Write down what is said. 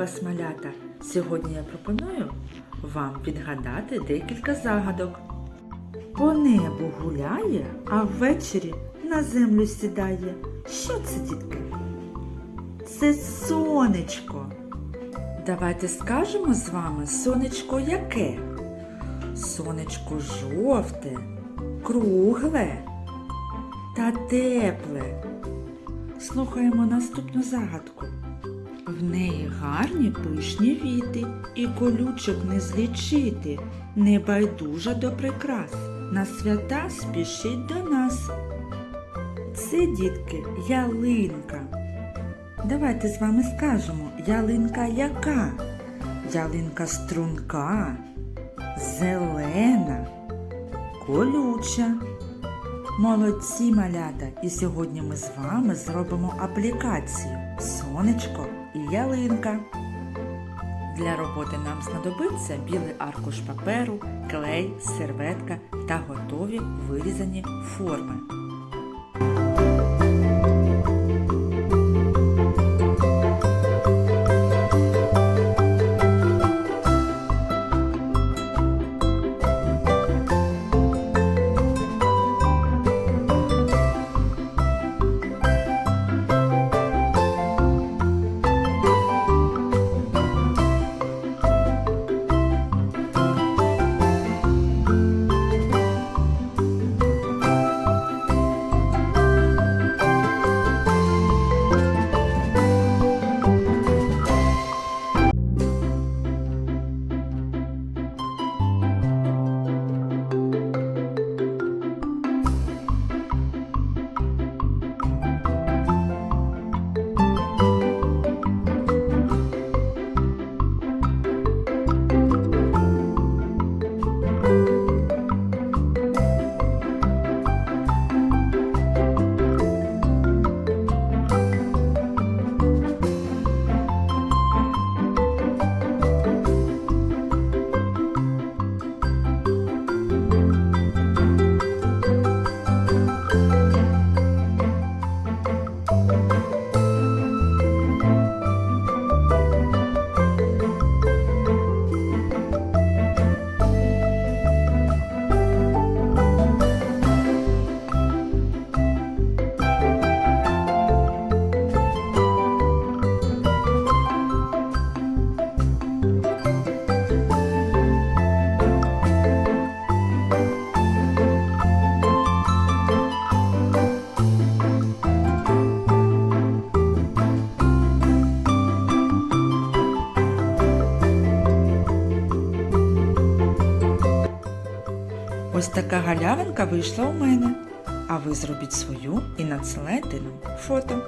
вас, малята! Сьогодні я пропоную вам відгадати декілька загадок. По небу гуляє, а ввечері на землю сідає. Що це, дітки? Це сонечко. Давайте скажемо з вами сонечко яке? Сонечко жовте, кругле та тепле. Слухаємо наступну загадку. В неї гарні пишні віти, і колючок не злічити, небайдужа до прикрас, на свята спішить до нас. Це, дітки, ялинка. Давайте з вами скажемо, ялинка яка? Ялинка струнка, зелена, колюча. Молодці малята! І сьогодні ми з вами зробимо аплікацію Сонечко і ялинка. Для роботи нам знадобиться білий аркуш паперу, клей, серветка та готові вирізані форми. Ось така галявинка вийшла у мене. А ви зробіть свою і надсилайте нам фото.